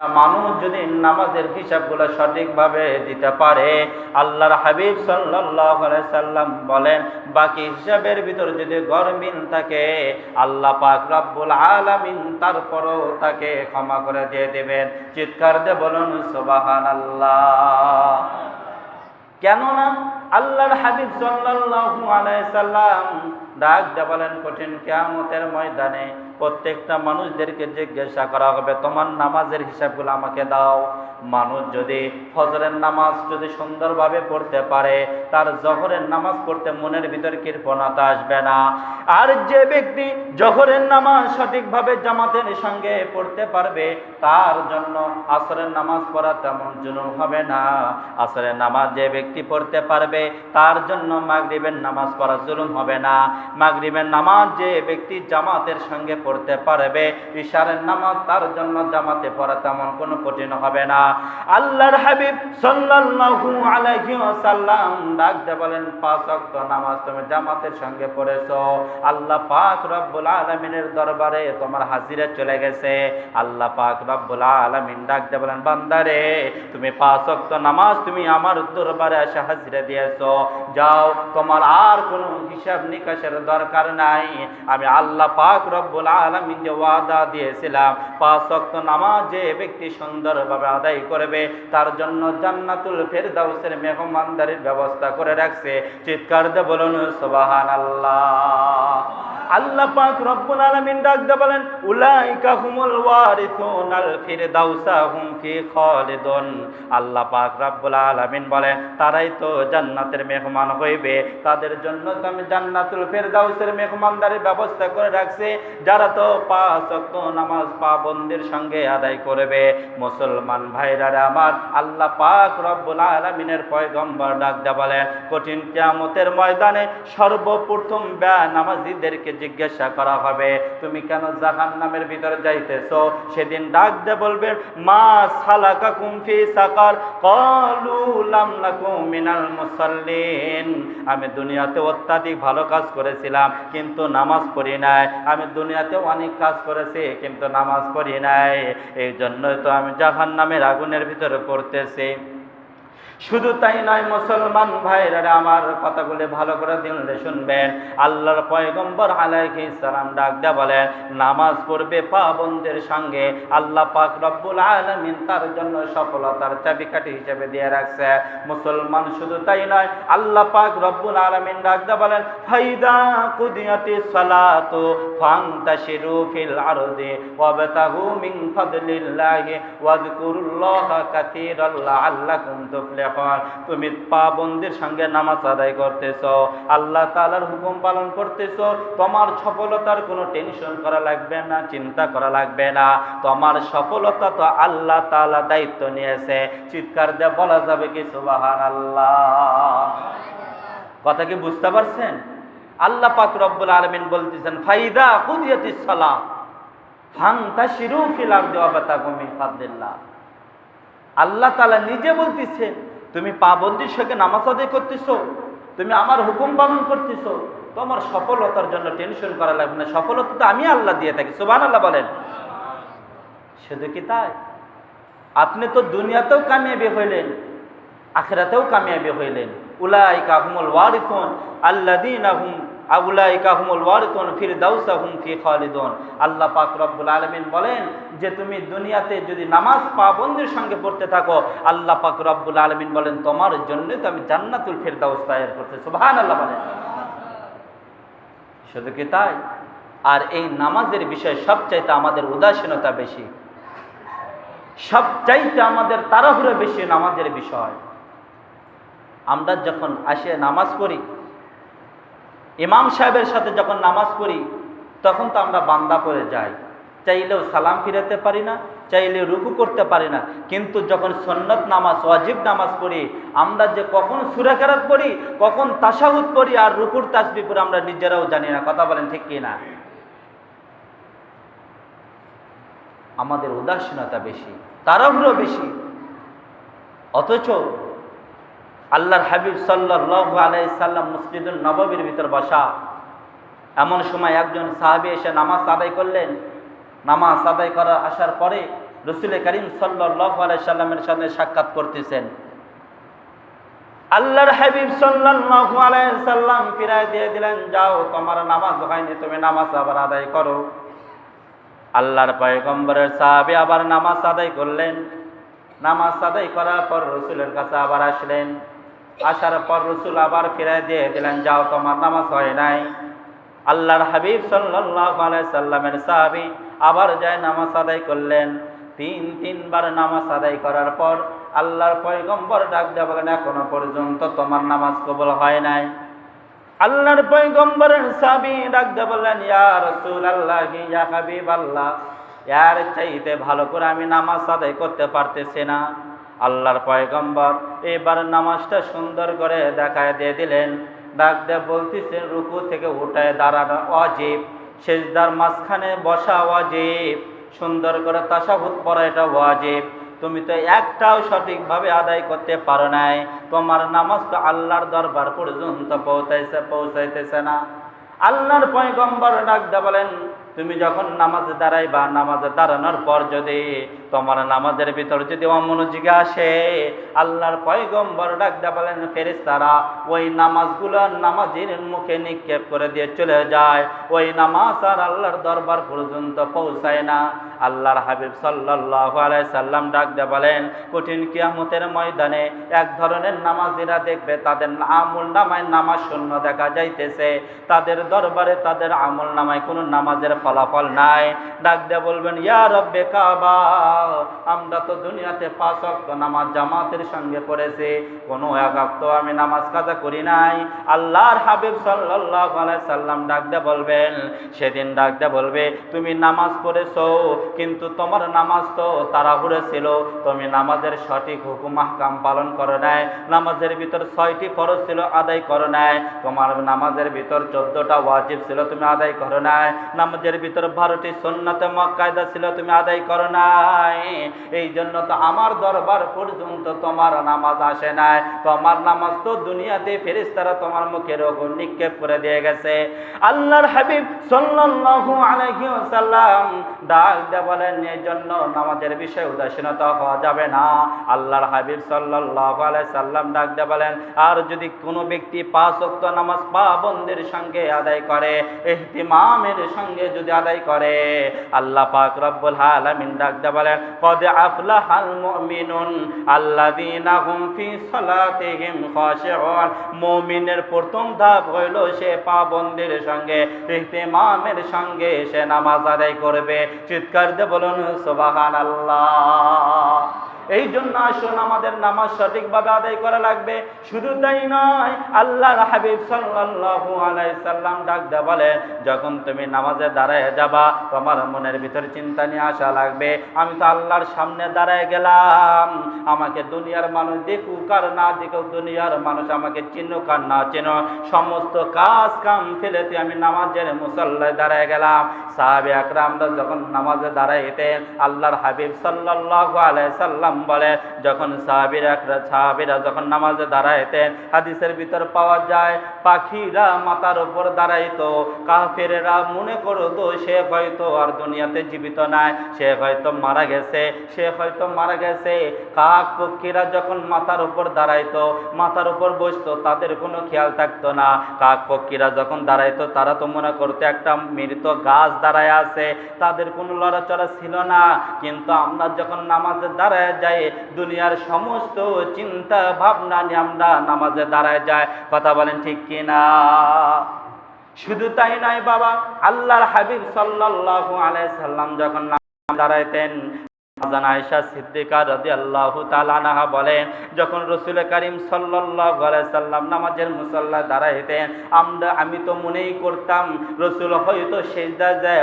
মানুষ যদি নামাজের হিসাবগুলো সঠিকভাবে দিতে পারে, আল্লাহর হাবিব সাল্লাম বলেন, বাকি হিসাবের ভিতর যদি গরমিন থাকে, আল্লাহ পাক রব্বুল আলামিন তারপরও তাকে ক্ষমা করে দিয়ে দেবেন। চিৎকার দিয়ে বলুন, সুবহানাল্লাহ। কেননা আল্লাহর হাবিব সাল্লাল্লাহু আলাইহি সাল্লাম ডাক দেবালেন কঠিন কেয়ামতের ময়দানে প্রত্যেকটা মানুষদেরকে জিজ্ঞাসা করা হবে, তোমার নামাজের হিসাবগুলো আমাকে দাও। মানুষ যদি ফজরের নামাজ যদি সুন্দরভাবে পড়তে পারে, তার জহরের নামাজ পড়তে মনের ভিতর কৃপণতা আসবে না। আর যে ব্যক্তি জহরের নামাজ সঠিকভাবে জামাতের সঙ্গে পড়তে পারবে, তার জন্য আসরের নামাজ পড়া তেমন জুলুম হবে না। আসরের নামাজ যে ব্যক্তি পড়তে পারবে, তার জন্য মাগরিবের নামাজ পড়া জুলুম হবে না। মাগরিবের নামাজ যে ব্যক্তি জামাতের সঙ্গে পড়তে পারবে ইশারের নামাজ তার জন্য জামাতে পড়া তেমন কোনো কঠিন হবে না। আল্লাহর হাবিব সাল্লাল্লাহু আলাইহি ওয়াসাল্লাম ডাকতে বলেন, পাঁচ ওয়াক্ত নামাজ তুমি জামাতের সঙ্গে পড়েছো। আল্লাহ পাক রব্বুল আলামিনের দরবারে তোমার হাজিরা চলে গেছে। আল্লাহ পাক রব্বুল আলামিন ডাকতে বলেন, বান্দারে, তুমি পাঁচ ওয়াক্ত নামাজ তুমি আমার দরবারে এসে হাজিরা দিয়েছ। যাও, তোমার আর কোনো হিসাব নিকাশের দরকার নাই। আমি আল্লাহ পাক রব্বুল আলমিন যে ওয়াদা দিয়েছিলাম, পাঁচ শক্ত নামাজ যে ব্যক্তি সুন্দরভাবে আদায় করবে, তার জন্য জান্নাতুল ফেরদাউসের মেহমানদারির ব্যবস্থা করে রাখছে। চিৎকার দে বলুন, সুবহানাল্লাহ। আল্লাহ পাক রব্বুল আলামিন ডাক দিয়ে বলেন, উলাইকা হুমুল ওয়ারিসুন আল ফিরদাউসা হুম ফি খালিদুন। আল্লাহ পাক রব্বুল আলামিন বলেন তারাই তো জান্নাতের মেহমান হইবে। তাদের জন্য তো আমি জান্নাতুল ফেরদাউসের মেহমানদারির ব্যবস্থা করে রাখছি। যারা তো পাঁচ ওয়াক্ত নামাজ পাবন্দের সঙ্গে আদায় করবে। মুসলমান ভাইরা আমার, আল্লাহ পাক রব্বুল আলামিনের পয়গম্বর ডাক দিয়ে বলেন কঠিন কিয়ামতের ময়দানে সর্বপ্রথম ব্যা নামাজিদেরকে জিজ্ঞাসা করা হবে, তুমি কেন জাহান নামের ভিতরে যাইতেছো? সেদিন ডাক দে বলবে, মা সালাকা কুমফি সাকার, কলু মিনাল মুসাল্লিন। আমি দুনিয়াতে অত্যাধিক ভালো কাজ করেছিলাম, কিন্তু নামাজ পড়ি নাই। আমি দুনিয়াতে অনেক কাজ করেছি, কিন্তু নামাজ পড়ি নাই। এই জন্যই তো আমি জাহান নামের আগুনের ভিতরে পড়তেছি। শুধু তাই নয়, মুসলমান ভাইরা আমার কথাগুলি ভালো করে দিলে শুনবেন। আল্লাহর পয়গম্বর আলাইকে সালাম ডাক দেয়া বলেন নামাজ পড়বে পাবনদের সঙ্গে। আল্লাহ পাক রব্বুল আলামিন তার জন্য সফলতার চাবিকাঠি হিসেবে দিয়ে রাখছে। মুসলমান শুধু তাই নয়, আল্লাহ পাক রব্বুল আলামিন ডাক দেয়া বলেন, ফাইদা কুদিয়াতি সালাতু ফান্তাশিরু ফিল আরদি ওয়াবতাগু মিন ফাদলিল্লাহি ওয়াযকুরুল্লাহা কাসীরান লাআল্লাকুম তুফলিহুন। তুমি পাবন্দির সঙ্গে নামাজ আদায় করতেছ, আল্লাহ তাআলার হুকুম পালন করতেছ, তোমার সফলতার কোনো টেনশন করা লাগবে না, চিন্তা করা লাগবে না। তোমার সফলতা তো আল্লাহ তাআলা দায়িত্ব নিয়েছে। চিৎকার দিয়ে বলা যাবে কি, সুবহানাল্লাহ। কথা কি বুঝতে পারছেন? আল্লাহ পাক রব্বুল আলামিন বলতেছেন, ফাইদা মিন ফাদলিল্লাহ। আল্লাহ নিজে বলতেছেন তুমি পাবন্দির সঙ্গে নামাজ আদায় করতেছো, তুমি আমার হুকুম পালন করতেছো, তোমার সফলতার জন্য টেনশন করা লাগবে না। সফলতা তো আমি আল্লাহ দিয়ে থাকি সুবান আল্লাহ বলেন। শুধু কি তাই? আপনি তো দুনিয়াতেও কামিয়াবি হইলেন, আখেরাতেও কামিয়াবি হইলেন। উলাই কাহমুল ওয়ারিফুন আল্লাদিন আহুম আউলাই কাহমুল ওয়ারিফুন ফির দাউসাহুম ফি খালিদুন। আল্লাহ পাক রব্বুল আলামিন বলেন যে তুমি দুনিয়াতে যদি নামাজ পাবন্দির সঙ্গে পড়তে থাকো, আল্লাহ পাক রব্বুল আলামিন বলেন, তোমার জন্য তো আমি জান্নাতুল ফিরদাউস তৈরি করতে সুবহানাল্লাহ বলেন। শুধু কি তাই? আর এই নামাজের বিষয়ে সবচাইতে আমাদের উদাসীনতা বেশি। সবচাইতে আমাদের তাড়াহুড়ো বেশি নামাজের বিষয়। আমরা যখন আসে নামাজ পড়ি ইমাম সাহেবের সাথে যখন নামাজ পড়ি, তখন তো আমরা বান্দা করে যাই। চাইলেও সালাম ফিরাতে পারি না চাইলে রুকু করতে পারি না। কিন্তু যখন সন্ন্যত নামাজ, ওয়াজিব নামাজ পড়ি, আমরা যে কখন সুরাকারাত পড়ি, কখন তাসাহুদ পড়ি আর রুকুর তাসবি পড়ি, আমরা নিজেরাও জানি না। কথা বলেন ঠিক কি না? আমাদের উদাসীনতা বেশি, তাড়াহুড়ো বেশি। অথচ আল্লাহর হাবিব সাল্লাহ আলাইসাল্লাম মুসজিদুল নববীর ভিতর বসা। এমন সময় একজন সাহাবি এসে নামাজ আদায় করলেন। নামাজ আদায় করা আসার পরে রসুল করিম সাল্লাহ সাল্লামের সাথে সাক্ষাৎ করতেছেন। আল্লাহর হাবিব সাল্লাল্লাহু আলাইহি সাল্লাম ফিরায় দিয়ে দিলেন, যাও, তোমার নামাজ হয়নি, তুমি নামাজ আবার আদায় করো। আল্লাহর পয়গম্বরের সাহাবী আবার নামাজ আদায় করলেন। নামাজ আদায় করার পর রসুলের কাছে আবার আসলেন। আসার পর রসুল আবার ফিরায় দিয়ে দিলেন, যাও, তোমার নামাজ হয় নাই। আল্লাহর হাবিব আলাইহি সাল্লামের সাহাবী আবার যায় নামাজ আদায় করলেন। তিন, তিনবার নামাজ আদায় করার পর আল্লাহর পয়গম্বর ডাক দেয়া বলেন, এখনও পর্যন্ত তোমার নামাজ কবুল হয় নাই। আল্লাহর পয়গম্বরের সাবি ডাক দেয়া বললেন, ইয়া আল্লাহ ইয়া হাবিবাল্লাহ ইয়ার চাইতে ভালো করে আমি নামাজ আদায় করতে পারতেছি না। আল্লাহর পয়গম্বর। এবার নামাজটা সুন্দর করে দেখায় দিয়ে দিলেন। ডাক বলতেছেন রুকু থেকে উঠায় দাঁড়ানো অজীব। সেজদার মাঝখানে বসা ওয়াজিব সুন্দর করে তাসাহুদ পড়া এটা ওয়াজিব তুমি তো একটাও সঠিকভাবে আদায় করতে পারো নাই। তোমার নামাজ তো আল্লাহর দরবার পর্যন্ত পৌঁছাইছে, পৌঁছাইতেছে না। আল্লাহর পয়গম্বর ডাকদা বলেন, তুমি যখন নামাজে দাঁড়াইবা, নামাজে দাঁড়ানোর পর যদি তোমার নামাজের ভিতর যদি অমনোযোগী আসে, আল্লাহর পয়গম্বর ডাকদা বলেন, ফেরেশতারা, ওই নামাজগুলো নামাজের মুখে নিক্ষেপ করে দিয়ে চলে যায়। ওই নামাজ আর আল্লাহর দরবার পর্যন্ত পৌঁছায় না। আল্লাহর হাবিব সাল্লাল্লাহু আলাইহি সাল্লাম ডাকদা বলেন, কঠিন কিয়ামতের ময়দানে এক ধরনের নামাজিরা দেখবে, তাদের আমল নামায় নামাজ শূন্য দেখা যাইতেছে। তাদের দরবারে তাদের আমল নামায় কোনো নামাজের ফলাফল নাই। ডাক দিয়ে বলবেন, ইয়া রব্বে কাবা। আমরা তো দুনিয়াতে পাঁচ ওয়াক্ত নামাজ জামাতের সঙ্গে পড়েছি। কোনো এক ওয়াক্ত আমি নামাজ কাজা করি নাই। আল্লাহর হাবিব আলাইহি সাল্লাম ডাক দিয়ে বলবেন, সেদিন ডাক দিয়ে বলবে, তুমি নামাজ পড়েছো, কিন্তু তোমার নামাজ তো তাড়াহুড়ো ছিল। তুমি নামাজের সঠিক হুকুম আহকাম পালন করো নাই। নামাজের ভিতর ছয়টি ফরজ ছিল, আদায় করো নাই। তোমার নামাজের ভিতর চোদ্দটা ওয়াজিব ছিল, তুমি আদায় করো নাই। নামাজের ভিতর বারোটি সন্ন্যতে মক্কায়দা ছিল, তুমি আদায় করো নাই। এই জন্য তো আমার দরবার পর্যন্ত তোমার নামাজ আসে নাই। তোমার নামাজ তো দুনিয়াতে ফেরেশতারা তোমার মুখের ওপর নিক্ষেপ করে দিয়ে গেছে। আল্লাহর হাবিব সাল্লাল্লাহু আলাইহি ওয়াসাল্লাম ডাক দিয়ে বলেন এই জন্য নামাজের বিষয়ে উদাসীনতা হওয়া যাবে না। আল্লাহর হাবিব সাল্লাল্লাহু আলাইহি সাল্লাম ডাক দিয়ে বলেন, আর যদি কোনো ব্যক্তি পাঁচ ওয়াক্ত নামাজ পাবন্দের সঙ্গে আদায় করে, ইহতিমামের সঙ্গে যদি আদায় করে? আল্লাহ পাক রব্বুল আলামিন ডাক দিয়ে বলেন কদ আফলাহাল মুমিনুন আল্লাযীনা হুম ফি সালাতিহিম খাশিউন মুমিনের প্রথম ধাপ হইল সে পাবন্দের সঙ্গে, ইহতিমামের সঙ্গে সে নামাজ আদায় করবে। চিৎকার দে বলুন, সুবহানাল্লাহ। এই জন্য আসুন আমাদের নামাজ সঠিকভাবে আদায় করা লাগবে। শুধু তাই নয়, আল্লাহর হাবিব সাল্লাল্লাহু আলাইহি সাল্লাম ডাক দেয়া বলে যখন তুমি নামাজে দাঁড়ায় যাবা, তোমার মনের ভিতরে চিন্তা নিয়ে আসা লাগবে। আমি তো আল্লাহর সামনে দাঁড়ায় গেলাম। আমাকে দুনিয়ার মানুষ দেখুক আর না দেখুক, দুনিয়ার মানুষ আমাকে চিনুক আর না চিনুক। সমস্ত কাজ কাম ফেলেতে আমি নামাজের মুসল্লায় দাঁড়ায় গেলাম। সাহাবে আকরামরা যখন নামাজে দাঁড়াইতেন, আল্লাহর হাবিব সাল্লাল্লাহু আলাইহি সাল্লাম বলে, যখন সাহাবিরা সাহাবিরা যখন নামাজে দাঁড়াইতেন, হাদিসের ভিতর পাওয়া যায়, পাখিরা মাথার উপর দাঁড়াইতো, কাফেরেরা মনে করতো, সে হয়তো আর দুনিয়াতে জীবিত নাই, সে হয়তো মারা গেছে, সে হয়তো মারা গেছে। কাক পক্ষীরা যখন মাথার উপর দাঁড়াইতো, মাথার উপর বসতো, তাদের কোনো খেয়াল থাকতো না। কাক পক্ষীরা যখন দাঁড়াইতো, তারা তো মনে করতো, একটা মৃত গাছ দাঁড়ায় আছে, তাদের কোনো লড়াচড়া ছিল না। কিন্তু আমরা যখন নামাজে দাঁড়ায় যাই দুনিয়ার সমস্ত চিন্তা ভাবনা নিয়ে আমরা নামাজে দাঁড়ায় যায় কথা বলেন ঠিক কিনা? শুধু তাই নাই বাবা, আল্লাহর হাবিব সাল্লাহ আলাই সাল্লাম যখন দাঁড়াইতেন আজান আয়েশা সিদ্দিকা তাআলা আনহা বলেন, যখন রসুল সাল্লাম নামাজের আমরা, আমি তো মনেই করতাম, রসুল হয়তো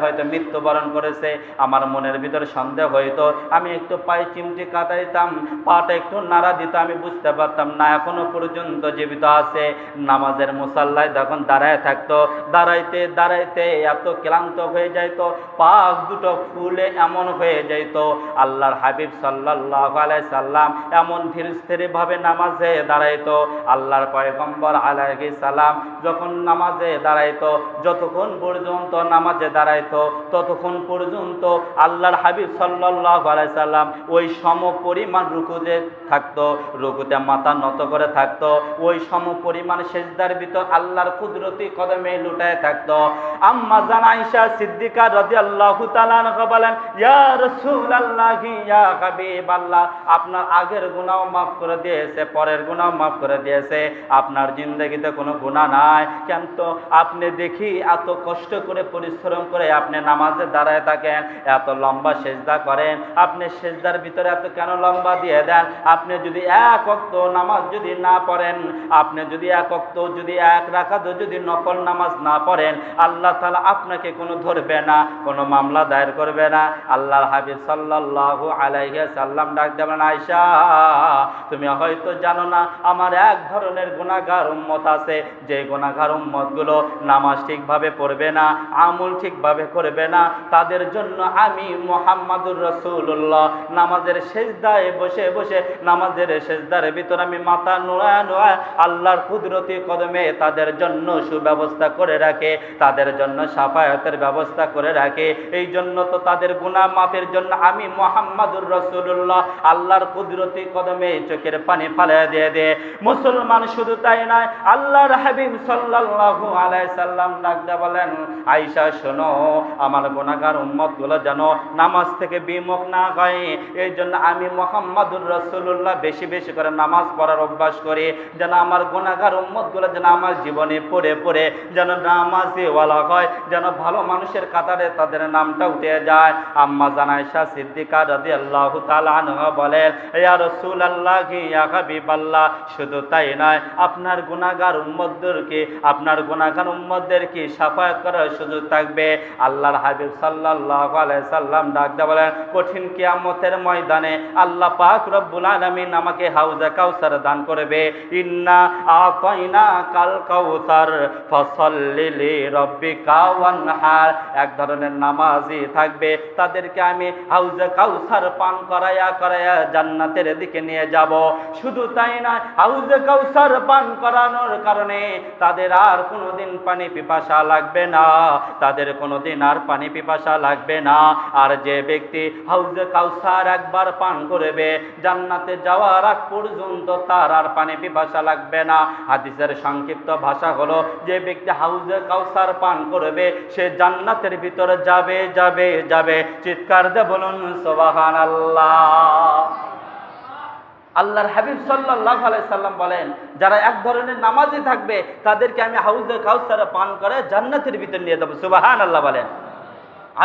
হয়তো মৃত্যুবরণ করেছে। আমার মনের ভিতর সন্দেহ হয়তো আমি একটু পায়ে চিমটি কাটাইতাম পাটা একটু নাড়া দিত, আমি বুঝতে পারতাম না, এখনও পর্যন্ত জীবিত আছে। নামাজের মুসাল্লায় যখন দাঁড়ায় থাকতো, দাঁড়াইতে দাঁড়াইতে এত ক্লান্ত হয়ে যাইতো, পাক দুটো ফুলে এমন হয়ে যাইতো। আল্লাহর হাবিব সাল্লাল্লাহু আলাইহি সাল্লাম এমন ধীর স্থিরভাবে নামাজে দাঁড়াইতো, আল্লাহর পয়গম্বর আলাইহিস সালাম যখন নামাজে দাঁড়াইতো, যতক্ষণ পর্যন্ত নামাজে দাঁড়াইতো, ততক্ষণ পর্যন্ত আল্লাহর হাবিব সাল্লাল্লাহু আলাইহি সাল্লাম ওই সম পরিমাণ রুকুতে থাকতো, রুকুতে মাথা নত করে থাকতো, ওই সম পরিমাণ সেজদার ভিতর আল্লাহর কুদরতি কদমে লুটায় থাকতো। আম্মা জান আয়েশা সিদ্দিকা তাআলা আনহা বলেন, ইয়া রাসূলুল্লাহি আপনার আগের গুনাহ মাফ করে দিয়েছে, পরের গুণাও মাফ করে দিয়েছে। আপনার জিন্দগিতে কোনো গুনাহ নাই। কিন্তু আপনি দেখি এত কষ্ট করে, পরিশ্রম করে আপনি নামাজে দাঁড়ায় থাকেন, এত লম্বা সেজদা করেন। আপনি সেজদার ভিতরে এত কেন লম্বা দিয়ে দেন? আপনি যদি এক অক্ত নামাজ যদি না পড়েন, আপনি যদি এক অক্ত যদি এক রাখাত যদি নকল নামাজ না পড়েন, আল্লাহ তালা আপনাকে কোনো ধরবে না, কোনো মামলা দায়ের করবে না। আল্লাহর হাবিব সাল্লাল্লাহু আলাইহি সাল্লাম ডাক দেবেন আয়সা তুমি হয়তো জানো না, আমার এক ধরনের গুণাগার উম্মত আছে। যে গুণাগার উম্মতগুলো নামাজ ঠিকভাবে পড়বে না, আমল ঠিকভাবে করবে না, তাদের জন্য আমি মোহাম্মদুর রসুল্লাহ নামাজের শেষদায় বসে বসে, নামাজের শেষদার ভিতর আমি মাথা নোয়া নোয়া আল্লাহর কুদরতি কদমে তাদের জন্য সুব্যবস্থা করে রাখে, তাদের জন্য সাফায়াতের ব্যবস্থা করে রাখে। এই জন্য তো তাদের গুনাহ মাফের জন্য আমি মোহাম্মদুর রসুল্লাহ আল্লাহর কুদরতি কদমে চোখের পানি ফালে দিয়ে দে। মুসলমান শুধু তাই নয়, আল্লাহর হাবিব সাল্লাল্লাহু আলাইহি সাল্লাম ডাকতে বলেন, আয়েশা, শোনো, আমার গুনাহগার উম্মতগুলো যেন নামাজ থেকে বিমুখ না হয়। এই জন্য আমি মোহাম্মদুর রসুল্লাহ বেশি বেশি করে নামাজ পড়ার অভ্যাস করি। যেন আমার গুনাহগার উম্মতগুলো যেন আমার জীবনে পড়ে পড়ে যেন নামাজি ওয়ালা হয়, যেন ভালো মানুষের কাতারে তাদের নামটা উঠে যায়। আম্মা জানাইশা সিদ্দিকা রাদি আল্লাহ আনহা বলেন, ইয়া আল্লাহ ইয়া হাবিবাল্লাহ। শুধু তাই নয়, আপনার গুনাহগার উম্মতদেরকে, আপনার গুনাহগার উম্মতদেরকে সাফায়াত করার সুযোগ থাকবে। আল্লাহর হাবিব সাল্লাল্লাহু আলাইহি সাল্লাম ডাক দিয়ে বলেন, কঠিন কিয়ামতের ময়দানে আল্লাহ পাক রব্বুল আলামিন আমাকে হাউজে কাউসার দান করবে। ইন্না আতাইনা কাল কাউসার, ফসল্লি লি রব্বিকা ওয়ানহার। এক ধরনের নামাজি থাকবে। তাদেরকে আমি হাউজে কাউসার পান করায়া করায়া জান্নাতের দিকে নিয়ে যাব। শুধু তাই না হাউজে কাউসার পান করানোর কারণে তাদের আর কোনোদিন পানি পিপাসা লাগবে না। তাদের কোনোদিন আর পানি পিপাসা লাগবে না। আর যে ব্যক্তি হাউজে কাউসার একবার পান করবে, জান্নাতে যাওয়ার আগ পর্যন্ত তার আর পানি পিপাসা লাগবে না। হাদিসের সংক্ষিপ্ত ভাষা হলো, যে ব্যক্তি হাউজে কাউসার পান করবে, সে জান্নাতের ভিতরে যাবে যাবে যাবে। চিৎকার দে বলুন আল্লাহর হাবিব সাল্লাহ সাল্লাম বলেন, যারা এক ধরনের নামাজি থাকবে, তাদেরকে আমি হাউজে কাউসারে পান করে জান্নাতের ভিতর নিয়ে দেবো সুবাহান আল্লাহ বলেন।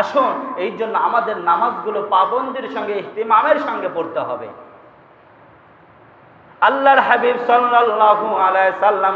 আসুন এই জন্য আমাদের নামাজগুলো পাবন্দির সঙ্গে, ইহতিমামের সঙ্গে পড়তে হবে। আল্লাহর হাবিব সাল্লাল্লাহু আলাইহি সাল্লাম